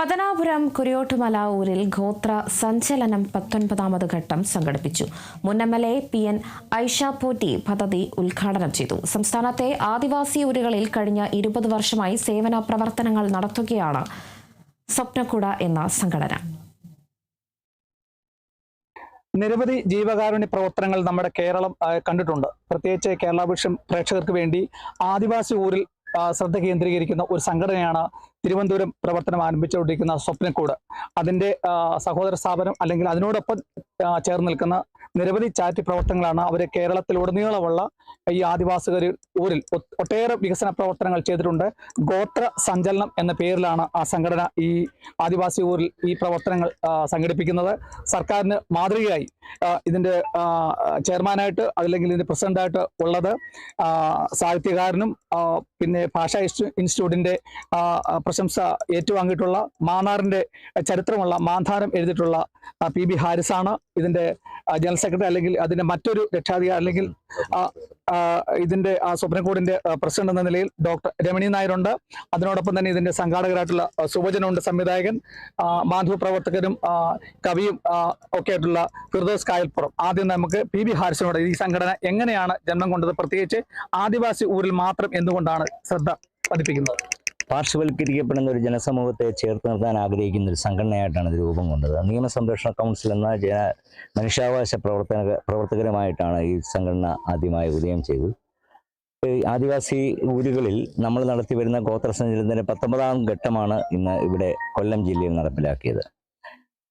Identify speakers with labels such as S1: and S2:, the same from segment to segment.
S1: പതനാപുരം കുരിയോട്ടുമല ഊരിൽ ഗോത്ര സഞ്ചലനം പത്തൊൻപതാമത് ഘട്ടം സംഘടിപ്പിച്ചു. മുൻ M L A P N Aisha Potti പദ്ധതി ഉദ്ഘാടനം ചെയ്തു. സംസ്ഥാനത്തെ ആദിവാസി ഊരുകളിൽ കഴിഞ്ഞ ഇരുപത് വർഷമായി സേവന പ്രവർത്തനങ്ങൾ നടത്തുകയാണ് സ്വപ്നക്കുട എന്ന സംഘടന.
S2: നിരവധി ജീവകാരുണ്യ പ്രവർത്തനങ്ങൾ നമ്മുടെ കേരളം കണ്ടിട്ടുണ്ട്. പ്രത്യേകിച്ച് കേരള വിഷൻ പ്രേക്ഷകർക്ക് വേണ്ടി ആദിവാസി ഊരിൽ ശ്രദ്ധ കേന്ദ്രീകരിക്കുന്ന ഒരു സംഘടനയാണ് തിരുവനന്തപുരം പ്രവർത്തനം ആരംഭിച്ചുകൊണ്ടിരിക്കുന്ന സ്വപ്നക്കൂട്. അതിന്റെ ആ, സഹോദര സ്ഥാപനം അല്ലെങ്കിൽ അതിനോടൊപ്പം ചേർന്ന് നിൽക്കുന്ന നിരവധി ചാറ്റ് പ്രവർത്തനങ്ങളാണ് അവർ കേരളത്തിലുടനീളമുള്ള ഈ ആദിവാസികൾ ഊരിൽ ഒട്ടേറെ വികസന പ്രവർത്തനങ്ങൾ ചെയ്തിട്ടുണ്ട്. ഗോത്ര സഞ്ചലനം എന്ന പേരിലാണ് ആ സംഘടന ഈ ആദിവാസി ഊരിൽ ഈ പ്രവർത്തനങ്ങൾ സംഘടിപ്പിക്കുന്നത്. സർക്കാരിന് മാതൃകയായി ഇതിന്റെ ചെയർമാനായിട്ട് അല്ലെങ്കിൽ ഇതിന്റെ പ്രസിഡന്റായിട്ട് ഉള്ളത് സാഹിത്യകാരനും പിന്നെ ഭാഷാ ഇൻസ്റ്റിറ്റ്യൂട്ടിന്റെ പ്രശംസ ഏറ്റുവാങ്ങിയിട്ടുള്ള മാന്നാറിന്റെ ചരിത്രമുള്ള മാന്ധാരം എഴുതിയിട്ടുള്ള പി ബി ഹാരിസാണ് ഇതിന്റെ ജനറൽ സെക്രട്ടറി അല്ലെങ്കിൽ അതിന്റെ മറ്റൊരു രക്ഷാധികാരി അല്ലെങ്കിൽ ഇതിന്റെ ആ സ്വപ്നക്കൂടിന്റെ ആ, പ്രസിഡന്റ് എന്ന നിലയിൽ ഡോക്ടർ രമണി നായരുണ്ട്. അതിനോടൊപ്പം തന്നെ ഇതിന്റെ സംഘാടകരായിട്ടുള്ള സുഭജനുണ്ട് സംവിധായകൻ. മാധ്യമ പ്രവർത്തകരും കവിയും ഒക്കെ ആയിട്ടുള്ള ഫിർദോസ് കായൽപ്പുറം. ആദ്യം നമുക്ക് പി ബി ഹാരിസിനോട് ഈ സംഘടന എങ്ങനെയാണ് ജന്മം കൊണ്ടത്? പ്രത്യേകിച്ച് ആദിവാസി ഊരിൽ മാത്രം എന്തുകൊണ്ടാണ് ശ്രദ്ധ പതിപ്പിക്കുന്നത്?
S3: പാർശ്വവൽക്കരിക്കപ്പെടുന്ന ഒരു ജനസമൂഹത്തെ ചേർത്ത് നിർത്താൻ ആഗ്രഹിക്കുന്ന ഒരു സംഘടനയായിട്ടാണ് ഇത് രൂപം കൊണ്ടത്. നിയമസംരക്ഷണ കൗൺസിൽ എന്ന ജന മനുഷ്യാവകാശ പ്രവർത്തന പ്രവർത്തകരുമായിട്ടാണ് ഈ സംഘടന ആദ്യമായി ഉദയം ചെയ്തത്. ആദിവാസി ഊരുകളിൽ നമ്മൾ നടത്തി വരുന്ന ഗോത്രസഞ്ചരത്തിന്റെ പത്തൊമ്പതാം ഘട്ടമാണ് ഇന്ന് ഇവിടെ കൊല്ലം ജില്ലയിൽ നടപ്പിലാക്കിയത്.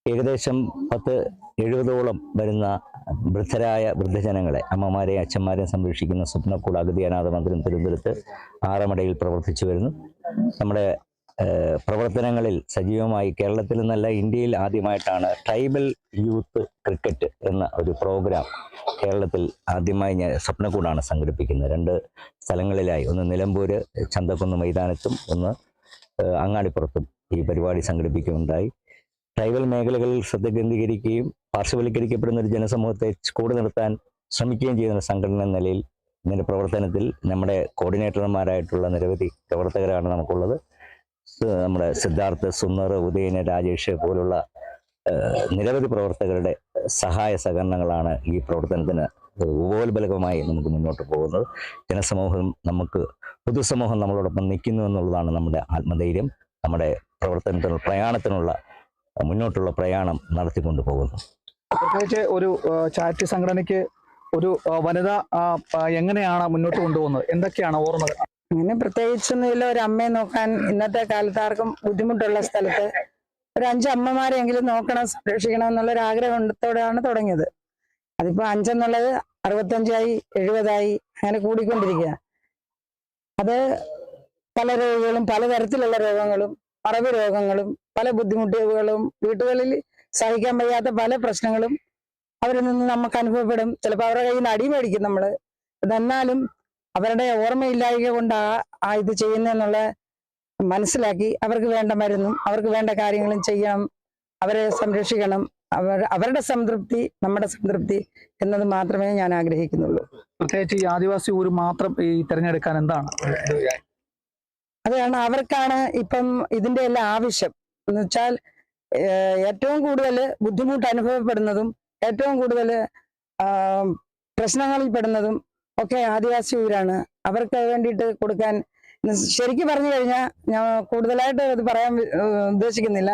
S3: ഏകദേശം പത്ത് എഴുപതോളം വരുന്ന വൃദ്ധരായ വൃദ്ധജനങ്ങളെ അമ്മമാരെയും അച്ഛന്മാരെയും സംരക്ഷിക്കുന്ന സ്വപ്നക്കൂട് അഗതി അനാഥ മന്ദിരം തിരുവനന്തപുരത്ത് ആറമടയിൽ പ്രവർത്തിച്ചു വരുന്നു. നമ്മുടെ പ്രവർത്തനങ്ങളിൽ സജീവമായി കേരളത്തിൽ നിന്നല്ല ഇന്ത്യയിൽ ആദ്യമായിട്ടാണ് ട്രൈബൽ യൂത്ത് ക്രിക്കറ്റ് എന്ന ഒരു പ്രോഗ്രാം കേരളത്തിൽ ആദ്യമായി ഞാൻ സ്വപ്നക്കൂടാണ് സംഘടിപ്പിക്കുന്നത്. രണ്ട് സ്ഥലങ്ങളിലായി. ഒന്ന് നിലമ്പൂര് ചന്തക്കുന്ന് മൈതാനത്തും ഒന്ന് അങ്ങാടിപ്പുറത്തും ഈ പരിപാടി സംഘടിപ്പിക്കുകയുണ്ടായി. ട്രൈബൽ മേഖലകളിൽ ശ്രദ്ധ കേന്ദ്രീകരിക്കുകയും പാർശ്വവൽക്കരിക്കപ്പെടുന്ന ഒരു ജനസമൂഹത്തെ കൂടെ നിർത്താൻ ശ്രമിക്കുകയും ചെയ്യുന്ന സംഘടന എന്ന നിലയിൽ ഇതിന്റെ പ്രവർത്തനത്തിൽ നമ്മുടെ കോർഡിനേറ്റർമാരായിട്ടുള്ള നിരവധി പ്രവർത്തകരാണ് നമുക്കുള്ളത്. നമ്മുടെ സിദ്ധാർത്ഥ് സുന്ദർ ഉദയന് രാജേഷ് പോലുള്ള നിരവധി പ്രവർത്തകരുടെ സഹായ സഹകരണങ്ങളാണ് ഈ പ്രവർത്തനത്തിന് ഉപോത്ബലകമായി നമുക്ക് മുന്നോട്ട് പോകുന്നത്. ജനസമൂഹം നമുക്ക് പൊതുസമൂഹം നമ്മളോടൊപ്പം നിൽക്കുന്നു എന്നുള്ളതാണ് നമ്മുടെ ആത്മധൈര്യം. നമ്മുടെ പ്രവർത്തനത്തിനുള്ള പ്രയാണത്തിനുള്ള മുന്നോട്ടുള്ള പ്രയാണം നടത്തിക്കൊണ്ടു പോകുന്നു
S2: പ്രത്യേകിച്ച് ഒരു ചാരിറ്റി സംഘടനയ്ക്ക് ഒരു വനിത എങ്ങനെയാണ് മുന്നോട്ട് കൊണ്ടുപോകുന്നത്? എന്തൊക്കെയാണ് ഓർമ്മകൾ?
S4: അങ്ങനെ പ്രത്യേകിച്ചൊന്നുമില്ല. ഒരു അമ്മയെ നോക്കാൻ ഇന്നത്തെ കാലത്ത് ആർക്കും ബുദ്ധിമുട്ടുള്ള സ്ഥലത്ത് ഒരു അഞ്ച് അമ്മമാരെങ്കിലും നോക്കണം സംരക്ഷിക്കണം എന്നുള്ള ഒരു ആഗ്രഹത്തോടെയാണ് തുടങ്ങിയത്. അതിപ്പോ അഞ്ചെന്നുള്ളത് അറുപത്തഞ്ചായി എഴുപതായി അങ്ങനെ കൂടിക്കൊണ്ടിരിക്കുക അത് പല രോഗികളും പലതരത്തിലുള്ള രോഗങ്ങളും മറവി രോഗങ്ങളും പല ബുദ്ധിമുട്ടുകളും വീട്ടുകളിൽ സഹിക്കാൻ വയ്യാത്ത പല പ്രശ്നങ്ങളും അവരിൽ നിന്ന് നമുക്ക് അനുഭവപ്പെടും. ചിലപ്പോൾ അവരുടെ കയ്യിൽ നിന്ന് അടി മേടിക്കും നമ്മൾ. എന്നാലും അവരുടെ ഓർമ്മയില്ലായ്മ കൊണ്ട് ആ ആ ഇത് ചെയ്യുന്നെന്നുള്ള മനസ്സിലാക്കി അവർക്ക് വേണ്ട മരുന്നും അവർക്ക് വേണ്ട കാര്യങ്ങളും ചെയ്യണം. അവരെ സംരക്ഷിക്കണം. അവർ അവരുടെ സംതൃപ്തി നമ്മുടെ സംതൃപ്തി എന്നത് മാത്രമേ ഞാൻ ആഗ്രഹിക്കുന്നുള്ളൂ.
S2: പ്രത്യേകിച്ച് ഈ ആദിവാസി ഊര് മാത്രം ഈ തിരഞ്ഞെടുക്കാൻ എന്താണ്?
S4: അതാണ് അവർക്കാണ് ഇപ്പം ഇതിന്റെ എല്ലാം ആവശ്യം. എന്ന് വെച്ചാൽ ഏറ്റവും കൂടുതൽ ബുദ്ധിമുട്ട് അനുഭവപ്പെടുന്നതും ഏറ്റവും കൂടുതൽ പ്രശ്നങ്ങളിൽ പെടുന്നതും ഒക്കെ ആദിവാസി ഊരാണ്. അവർക്ക് വേണ്ടിയിട്ട് കൊടുക്കാൻ ശരിക്ക് പറഞ്ഞു കഴിഞ്ഞാൽ ഞാൻ കൂടുതലായിട്ട് അത് പറയാൻ ഉദ്ദേശിക്കുന്നില്ല.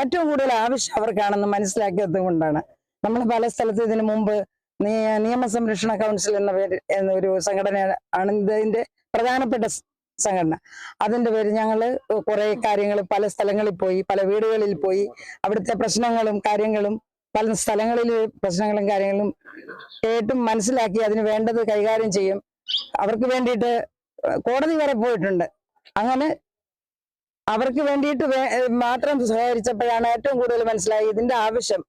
S4: ഏറ്റവും കൂടുതൽ ആവശ്യം അവർക്കാണെന്ന് മനസ്സിലാക്കിയത് കൊണ്ടാണ്. നമ്മൾ പല സ്ഥലത്ത് ഇതിനു മുമ്പ് നിയമ സംരക്ഷണ കൗൺസിൽ എന്ന പേര് എന്നൊരു സംഘടന ആണ് ഇതിന്റെ പ്രധാനപ്പെട്ട സംഘടന. അതിന്റെ പേര് ഞങ്ങൾ കുറെ കാര്യങ്ങൾ പല സ്ഥലങ്ങളിൽ പോയി പല വീടുകളിൽ പോയി അവിടുത്തെ പ്രശ്നങ്ങളും കാര്യങ്ങളും പല സ്ഥലങ്ങളിൽ പ്രശ്നങ്ങളും കാര്യങ്ങളും കേട്ടും മനസ്സിലാക്കി അതിന് വേണ്ടത് കൈകാര്യം ചെയ്യും. അവർക്ക് വേണ്ടിയിട്ട് കോടതി വരെ പോയിട്ടുണ്ട്. അങ്ങനെ അവർക്ക് വേണ്ടിയിട്ട് മാത്രം സഹകരിച്ചപ്പോഴാണ് ഏറ്റവും കൂടുതൽ മനസ്സിലായി ഇതിന്റെ ആവശ്യം.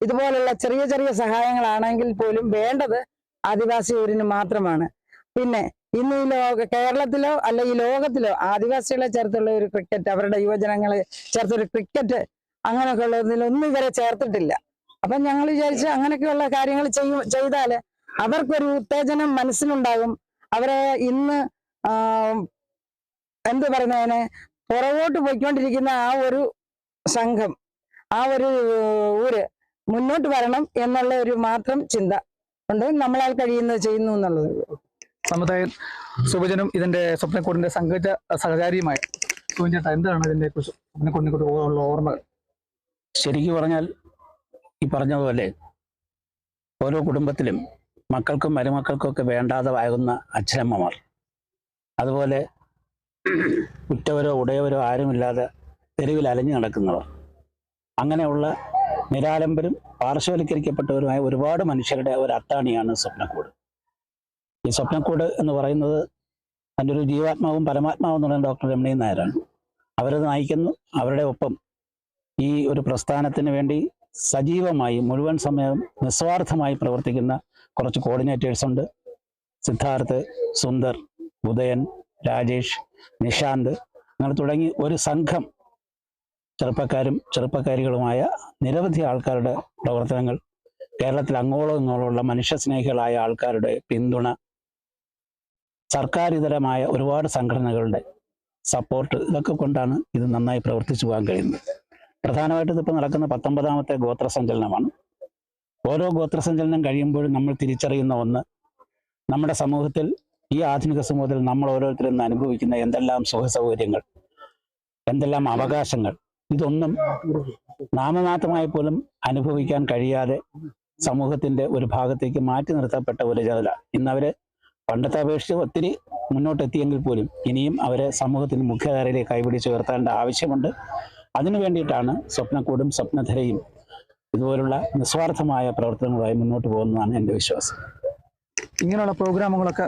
S4: ഇതുപോലുള്ള ചെറിയ ചെറിയ സഹായങ്ങളാണെങ്കിൽ പോലും വേണ്ടത് ആദിവാസി ഊരിന് മാത്രമാണ്. പിന്നെ ഇന്ന് ഈ ലോക കേരളത്തിലോ അല്ല ഈ ലോകത്തിലോ ആദിവാസികളെ ചേർത്തുള്ള ഒരു ക്രിക്കറ്റ് അവരുടെ യുവജനങ്ങളെ ചേർത്തൊരു ക്രിക്കറ്റ് അങ്ങനെയൊക്കെ ഉള്ളതിലൊന്നും ഇവരെ ചേർത്തിട്ടില്ല. അപ്പൊ ഞങ്ങൾ വിചാരിച്ചു അങ്ങനെയൊക്കെയുള്ള കാര്യങ്ങൾ ചെയ്യും ചെയ്താൽ അവർക്കൊരു ഉത്തേജനം മനസ്സിലുണ്ടാകും അവരെ ഇന്ന് എന്ത് പറയുന്നതിനെ പുറകോട്ട് പോയിക്കൊണ്ടിരിക്കുന്ന ആ ഒരു സംഘം ആ ഒരു ഊര് മുന്നോട്ട് വരണം എന്നുള്ള ഒരു മാത്രം ചിന്ത ഉണ്ട് നമ്മളാൽ കഴിയുന്നത് ചെയ്യുന്നു എന്നുള്ളത്.
S2: സമുദായം സുഭജനും ഇതിന്റെ സ്വപ്നക്കൂടിന്റെ സംഘ സഹചാരിയുമായി സുഭൻ എന്താണ് ഇതിന്റെ കുറിച്ച് സ്വപ്നക്കൂടിനെ കുറിച്ച് ഓർമ്മകൾ?
S5: ശരിക്കു പറഞ്ഞാൽ ഈ പറഞ്ഞതുപോലെ ഓരോ കുടുംബത്തിലും മക്കൾക്കും മരുമക്കൾക്കും ഒക്കെ വേണ്ടാതെ ആകുന്ന അച്ഛനമ്മമാർ. അതുപോലെ ഉറ്റവരോ ഉടയവരോ ആരുമില്ലാതെ തെരുവിൽ അലഞ്ഞു നടക്കുന്നവർ. അങ്ങനെയുള്ള നിരാലംബരും പാർശ്വവൽക്കരിക്കപ്പെട്ടവരുമായ ഒരുപാട് മനുഷ്യരുടെ ഒരു അത്താണിയാണ് സ്വപ്നക്കൂട്. ഈ സ്വപ്നക്കൂട് എന്ന് പറയുന്നത് അതിന്റെ ഒരു ജീവാത്മാവും പരമാത്മാവും എന്ന് പറയുന്ന ഡോക്ടർ രമണീൻ നായരാണ്. അവരത് നയിക്കുന്നു. അവരുടെ ഒപ്പം ഈ ഒരു പ്രസ്ഥാനത്തിന് വേണ്ടി സജീവമായി മുഴുവൻ സമയം നിസ്വാർത്ഥമായി പ്രവർത്തിക്കുന്ന കുറച്ച് കോർഡിനേറ്റേഴ്സ് ഉണ്ട്. സിദ്ധാർത്ഥ് സുന്ദർ ഉദയൻ രാജേഷ് നിഷാന്ത് അങ്ങനെ തുടങ്ങി ഒരു സംഘം ചെറുപ്പക്കാരും ചെറുപ്പക്കാരികളുമായ നിരവധി ആൾക്കാരുടെ പ്രവർത്തനങ്ങൾ. കേരളത്തിൽ അങ്ങോളം ഇങ്ങോളമുള്ള മനുഷ്യസ്നേഹികളായ ആൾക്കാരുടെ പിന്തുണ. സർക്കാരിതരമായ ഒരുപാട് സംഘടനകളുടെ സപ്പോർട്ട് ഇതൊക്കെ കൊണ്ടാണ് ഇത് നന്നായി പ്രവർത്തിച്ചു പോകാൻ കഴിയുന്നത്. പ്രധാനമായിട്ടും ഇതിപ്പോൾ നടക്കുന്ന പത്തൊമ്പതാമത്തെ ഗോത്രസഞ്ചലനമാണ് ഓരോ ഗോത്രസഞ്ചലനം കഴിയുമ്പോഴും നമ്മൾ തിരിച്ചറിയുന്ന ഒന്ന് നമ്മുടെ സമൂഹത്തിൽ ഈ ആധുനിക സമൂഹത്തിൽ നമ്മൾ ഓരോരുത്തരും അനുഭവിക്കുന്ന എന്തെല്ലാം സുഖ സൗകര്യങ്ങൾ എന്തെല്ലാം അവകാശങ്ങൾ ഇതൊന്നും നാമമാത്രമായി പോലും അനുഭവിക്കാൻ കഴിയാതെ സമൂഹത്തിന്റെ ഒരു ഭാഗത്തേക്ക് മാറ്റി നിർത്തപ്പെട്ട ഒരു ജനത. ഇന്ന് അവർ പണ്ടത്തെ അപേക്ഷിച്ച് ഒത്തിരി മുന്നോട്ടെത്തിയെങ്കിൽ പോലും ഇനിയും അവരെ സമൂഹത്തിന് മുഖ്യധാരയിലേക്ക് കൈപിടിച്ച് ഉയർത്തേണ്ട ആവശ്യമുണ്ട്. അതിനു വേണ്ടിയിട്ടാണ് സ്വപ്നക്കൂടും സ്വപ്നധരയും ഇതുപോലുള്ള നിസ്വാർത്ഥമായ പ്രവർത്തനങ്ങളുമായി മുന്നോട്ട് പോകുന്നതാണ് എന്റെ വിശ്വാസം.
S2: ഇങ്ങനെയുള്ള പ്രോഗ്രാമുകളൊക്കെ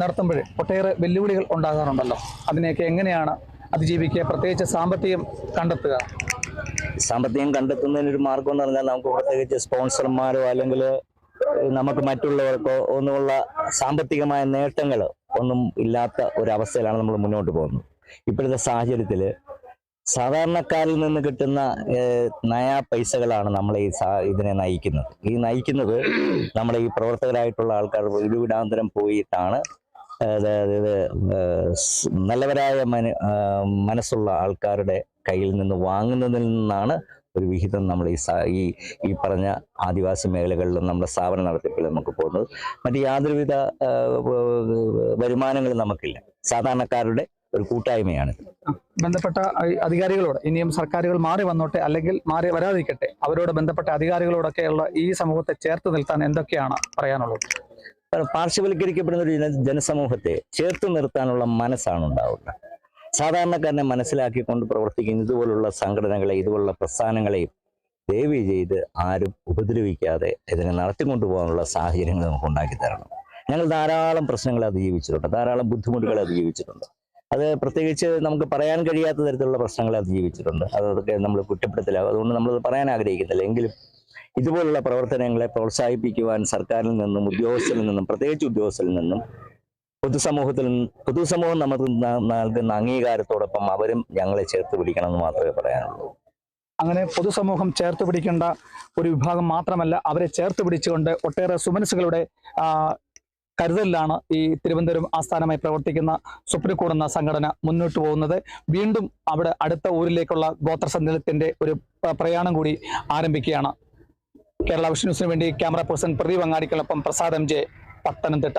S2: നടത്തുമ്പോൾ ഒട്ടേറെ വെല്ലുവിളികൾ ഉണ്ടാകാറുണ്ടല്ലോ. അതിനെയൊക്കെ എങ്ങനെയാണ് അതിജീവിക്കുക? പ്രത്യേകിച്ച് സാമ്പത്തികം കണ്ടെത്തുക.
S3: സാമ്പത്തികം കണ്ടെത്തുന്നതിനൊരു മാർഗം എന്ന് പറഞ്ഞാൽ നമുക്ക് പ്രത്യേകിച്ച് സ്പോൺസർമാരോ അല്ലെങ്കിൽ നമുക്ക് മറ്റുള്ളവർക്കോ ഒന്നുമുള്ള സാമ്പത്തികമായ നേട്ടങ്ങൾ ഒന്നും ഇല്ലാത്ത ഒരവസ്ഥയിലാണ് നമ്മൾ മുന്നോട്ട് പോകുന്നത്. ഇപ്പോഴത്തെ സാഹചര്യത്തിൽ സാധാരണക്കാരിൽ നിന്ന് കിട്ടുന്ന നയ പൈസകളാണ് നമ്മളെ ഈ ഇതിനെ നയിക്കുന്നത്. ഈ നയിക്കുന്നത് നമ്മളെ ഈ പ്രവർത്തകരായിട്ടുള്ള ആൾക്കാർ വീടാന്തരം പോയിട്ടാണ് അതായത് നല്ലവരായ മന മനസ്സുള്ള ആൾക്കാരുടെ കയ്യിൽ നിന്ന് വാങ്ങുന്നതിൽ നിന്നാണ് ഒരു വിഹിതം നമ്മൾ ഈ ഈ ഈ പറഞ്ഞ ആദിവാസി മേഖലകളിലും നമ്മുടെ സ്ഥാപനം നടത്തിയപ്പോൾ നമുക്ക് പോകുന്നത്. മറ്റ് യാതൊരുവിധ വരുമാനങ്ങളും നമുക്കില്ല. സാധാരണക്കാരുടെ ഒരു കൂട്ടായ്മയാണ്.
S2: ബന്ധപ്പെട്ട അധികാരികളോട് ഇനിയും സർക്കാരുകൾ മാറി വന്നോട്ടെ അല്ലെങ്കിൽ മാറി വരാതിരിക്കട്ടെ അവരോട് ബന്ധപ്പെട്ട അധികാരികളോടൊക്കെയുള്ള ഈ സമൂഹത്തെ ചേർത്ത് നിർത്താൻ എന്തൊക്കെയാണ് പറയാനുള്ളത്?
S3: പാർശ്വവൽക്കരിക്കപ്പെടുന്ന ഒരു ജനസമൂഹത്തെ ചേർത്ത് നിർത്താനുള്ള മനസ്സാണ് ഉണ്ടാവുക സാധാരണക്കാരനെ മനസ്സിലാക്കിക്കൊണ്ട് പ്രവർത്തിക്കുന്ന ഇതുപോലുള്ള സംഘടനകളെ ഇതുപോലുള്ള പ്രസ്ഥാനങ്ങളെയും ദയവ് ചെയ്ത് ആരും ഉപദ്രവിക്കാതെ ഇതിനെ നടത്തിക്കൊണ്ടു പോകാനുള്ള സാഹചര്യങ്ങൾ നമുക്ക് ഉണ്ടാക്കി തരണം. ഞങ്ങൾ ധാരാളം പ്രശ്നങ്ങളെ അതിജീവിച്ചിട്ടുണ്ട് ധാരാളം ബുദ്ധിമുട്ടുകളെ അതിജീവിച്ചിട്ടുണ്ട്. അത് പ്രത്യേകിച്ച് നമുക്ക് പറയാൻ കഴിയാത്ത തരത്തിലുള്ള പ്രശ്നങ്ങൾ അതിജീവിച്ചിട്ടുണ്ട്. അതൊക്കെ നമ്മൾ കുറ്റപ്പെടുത്തില്ല അതുകൊണ്ട് നമ്മളത് പറയാൻ ആഗ്രഹിക്കുന്നില്ല. എങ്കിലും ഇതുപോലുള്ള പ്രവർത്തനങ്ങളെ പ്രോത്സാഹിപ്പിക്കുവാൻ സർക്കാരിൽ നിന്നും ഉദ്യോഗസ്ഥരിൽ നിന്നും പ്രത്യേകിച്ച് ഉദ്യോഗസ്ഥരിൽ നിന്നും പൊതുസമൂഹത്തിൽ പൊതുസമൂഹം നമുക്ക് നൽകുന്ന അംഗീകാരത്തോടൊപ്പം അവരും ഞങ്ങളെ ചേർത്ത് പിടിക്കണമെന്ന് മാത്രമേ പറയാനുള്ളൂ.
S2: അങ്ങനെ പൊതുസമൂഹം ചേർത്ത് പിടിക്കേണ്ട ഒരു വിഭാഗം മാത്രമല്ല അവരെ ചേർത്ത് പിടിച്ചുകൊണ്ട് ഒട്ടേറെ സുമനസുകളുടെ കരുതലിലാണ് ഈ തിരുവനന്തപുരം ആസ്ഥാനമായി പ്രവർത്തിക്കുന്ന സുപ്രീംകോടതി എന്ന സംഘടന മുന്നോട്ട് പോകുന്നത്. വീണ്ടും അവിടെ അടുത്ത ഊരിലേക്കുള്ള ഗോത്രസഞ്ചലത്തിന്റെ ഒരു പ്രയാണം കൂടി ആരംഭിക്കുകയാണ്. കേരള ന്യൂസിന് വേണ്ടി ക്യാമറ പേഴ്സൺ പ്രദീപ് അങ്ങാടിക്കൊപ്പം പ്രസാദ് എം ജെ പത്തനംതിട്ട.